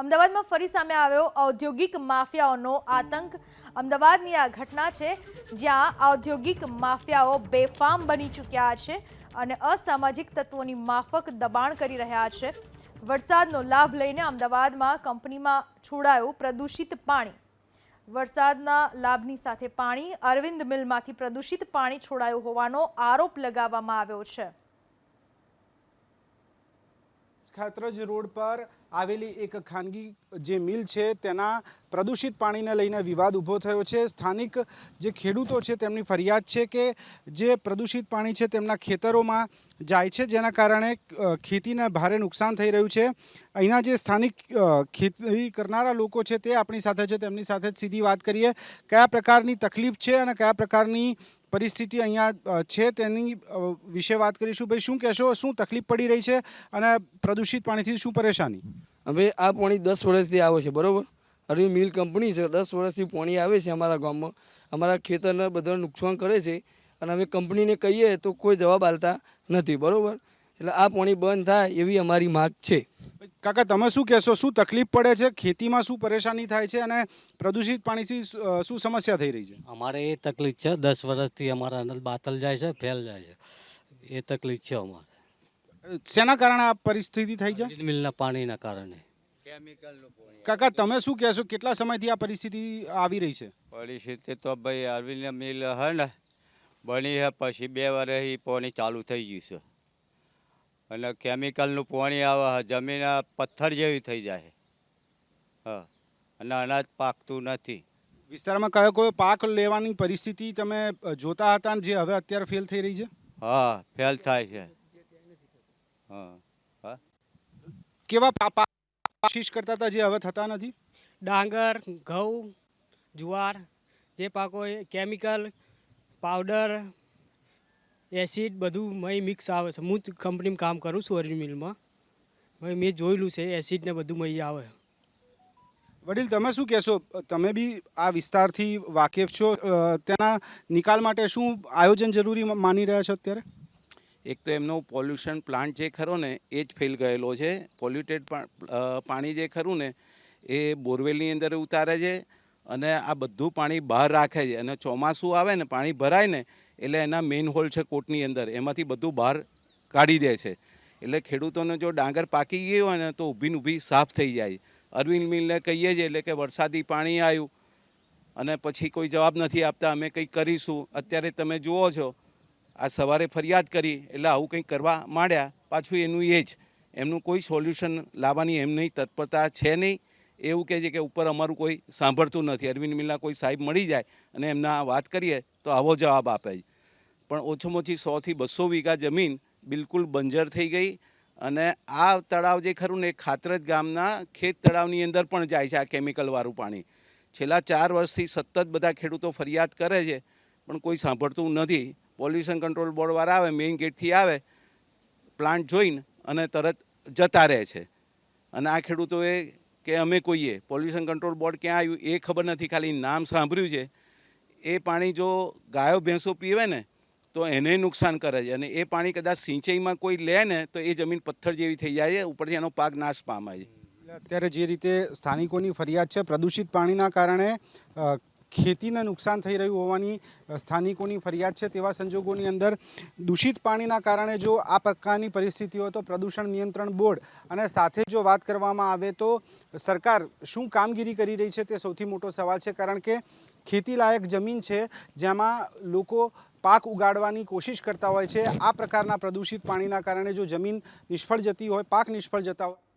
અમદાવાદમાં ફરી સામે આવ્યો ઔદ્યોગિક માફિયાઓનો આતંક. અમદાવાદની આ ઘટના છે જ્યાં ઔદ્યોગિક માફિયાઓ બેફામ બની ચૂક્યા છે અને અસામાજિક તત્વોની માફક દબાણ કરી રહ્યા છે. વરસાદનો લાભ લઈને અમદાવાદમાં કંપનીમાં છોડાયું પ્રદૂષિત પાણી. વરસાદના લાભની સાથે પાણી અરવિંદ મિલમાંથી પ્રદૂષિત પાણી છોડાયું હોવાનો આરોપ લગાવવામાં આવ્યો છે. ખાતરજ રોડ પર આવેલી એક ખાનગી જે મિલ છે, તેના પ્રદૂષિત પાણીને લઈને વિવાદ ઊભો થયો છે. સ્થાનિક જે ખેડૂતો છે, તેમની ફરિયાદ છે કે જે પ્રદૂષિત પાણી છે, તેમના ખેતરોમાં જાય છે, જેના કારણે ખેતીને ભારે નુકસાન થઈ રહ્યું છે. અહીંના જે સ્થાનિક ખેતી કરનારા લોકો છે, તે આપણી સાથે છે, તેમની સાથે જ સીધી વાત કરીએ. કયા પ્રકારની તકલીફ છે અને કયા પ્રકારની પરિસ્થિતિ અહીંયા છે તેની વિશે વાત કરીશું. ભાઈ, શું કહેશો? શું તકલીફ પડી રહી છે? અને પ્રદૂષિત પાણીથી શું પરેશાની? હવે આ પાણી દસ વર્ષથી આવે છે, બરાબર? હવે મિલ કંપની છે, દસ વર્ષથી પાણી આવે છે અમારા ગામમાં. અમારા ખેતરને બધા નુકસાન કરે છે. અને અમે કંપનીને કહીએ તો કોઈ જવાબ આલતા નથી, બરાબર? એટલે આ પાણી બંધ થાય એવી અમારી માગ છે. કાકા તમે શું કહેશો? શું તકલીફ પડે છે? ખેતીમાં શું પરેશાની થાય છે અને પ્રદૂષિત પાણીથી શું સમસ્યા થઈ રહી છે? અમારે એ તકલીફ છે. દસ વર્ષથી અમારા અંદર બાતલ જાય છે ફેલ જાય છે. એ તકલીફ છે અમારે. શેના કારણે આ પરિસ્થિતિ થઈ છે? મિલના પાણીના કારણે. કાકા તમે શું કહેશો? કેટલા સમયથી આ પરિસ્થિતિ આવી રહી છે? પરિસ્થિતિ તો ભાઈ અરવિંદ મિલ હે ને બની હે પછી બે વર્ષ પાણી ચાલુ થઈ ગયું છે. અને કેમિકલનું પાણી આવે જમીન આ પથ્થર જેવી થઈ જાય. હા અને અનાજ પાકતું નથી. વિસ્તારમાં કયો કયો પાક લેવાની પરિસ્થિતિ તમે જોતા હતા ને જે હવે અત્યારે ફેલ થઈ રહી છે? હા ફેલ થાય છે. હા હા. કેવા કોશિશ કરતા હતા જે હવે થતા નથી? ડાંગર ઘઉં જુવાર જે પાકો એ કેમિકલ પાવડર એસિડ બધું મય મિક્સ આવે છે. હું જ કંપનીમાં કામ કરું છું અરવિંદ મિલમાં મેં. જોયેલું છે એસિડ ને બધું મય આવે. વડીલ તમે શું કહેશો? તમે બી આ વિસ્તારથી વાકેફ છો. તેના નિકાલ માટે શું આયોજન જરૂરી માની રહ્યા છો અત્યારે? એક તો એમનો પોલ્યુશન પ્લાન્ટ જે ખરો ને એ જ ફેલ ગયેલો છે. પોલ્યુટેડ પાણી જે ખરું ને એ બોરવેલની અંદર ઉતારે છે. અને આ બધું પાણી બહાર રાખે છે. અને ચોમાસું આવે ને, પાણી ભરાય ને, એટલે એના મેઇન હોલ છે કોટની અંદર. એમાંથી બધું બહાર કાઢી દે છે. એટલે ખેડૂતોને જો ડાંગર પાકી ગઈ હોય ને, તો ઊભીને ઊભી સાફ થઈ જાય. અરવિંદ મિલને કહીએ છીએ, એટલે કે વરસાદી પાણી આવ્યું અને પછી કોઈ જવાબ નથી આપતા. અમે કંઈક કરીશું. અત્યારે તમે જુઓ છો, આ સવારે ફરિયાદ કરી, એટલે આવું કંઈક કરવા માંડ્યા. પાછું એનું એ જ. એમનું કોઈ સોલ્યુશન લાવવાની એમની તત્પરતા છે નહીં. એવું કહે છે કે ઉપર અમારું કોઈ સાંભળતું નથી. અરવિંદ મિલના કોઈ સાહેબ મળી જાય અને એમના વાત કરીએ તો આવો જવાબ આપે છે. પણ ઓછામાં ઓછી સોથી બસો વીઘા જમીન બિલકુલ બંજર થઈ ગઈ અને આ તળાવ જે ખરું ને ખાતરજ ગામના ખેત તળાવની અંદર પણ જાય છે આ કેમિકલવાળું પાણી. છેલ્લા ચાર વર્ષથી સતત બધા ખેડૂતો ફરિયાદ કરે છે, પણ કોઈ સાંભળતું નથી. પોલ્યુશન કંટ્રોલ બોર્ડવાળા આવે મેઇન ગેટથી આવે પ્લાન્ટ જોઈને અને તરત જતા રહે છે. અને આ ખેડૂતોએ કે અમે કોઈએ? પોલ્યુશન કંટ્રોલ બોર્ડ ક્યાં આવ્યું? એ ખબર નથી. ખાલી નામ સાંભળ્યું છે. એ પાણી જો ગાયો, ભેંસો પીવે ને, તો એને નુકસાન કરે છે. અને એ પાણી કદાચ સિંચાઈમાં કોઈ લે ને, તો એ જમીન પથ્થર જેવી થઈ જાય છે. ઉપરથી એનો પાક નાશ પામે છે. અત્યારે જે રીતે સ્થાનિકોની ફરિયાદ છે, પ્રદૂષિત પાણીના કારણે ખેતીને નુકસાન થઈ રહ્યું હોવાની સ્થાનિકોની ફરિયાદ છે તેવા સંજોગોની અંદર દૂષિત પાણીના કારણે જો આ પ્રકારની પરિસ્થિતિ હોય તો પ્રદૂષણ નિયંત્રણ બોર્ડ અને સાથે જો વાત કરવામાં આવે તો સરકાર શું કામગીરી કરી રહી છે તે સૌથી મોટો સવાલ છે. કારણ કે ખેતીલાયક જમીન છે જેમાં લોકો પાક ઉગાડવાની કોશિશ કરતા હોય છે. આ પ્રકારના પ્રદૂષિત પાણીના કારણે જો જમીન નિષ્ફળ જતી હોય, પાક નિષ્ફળ જતા હોય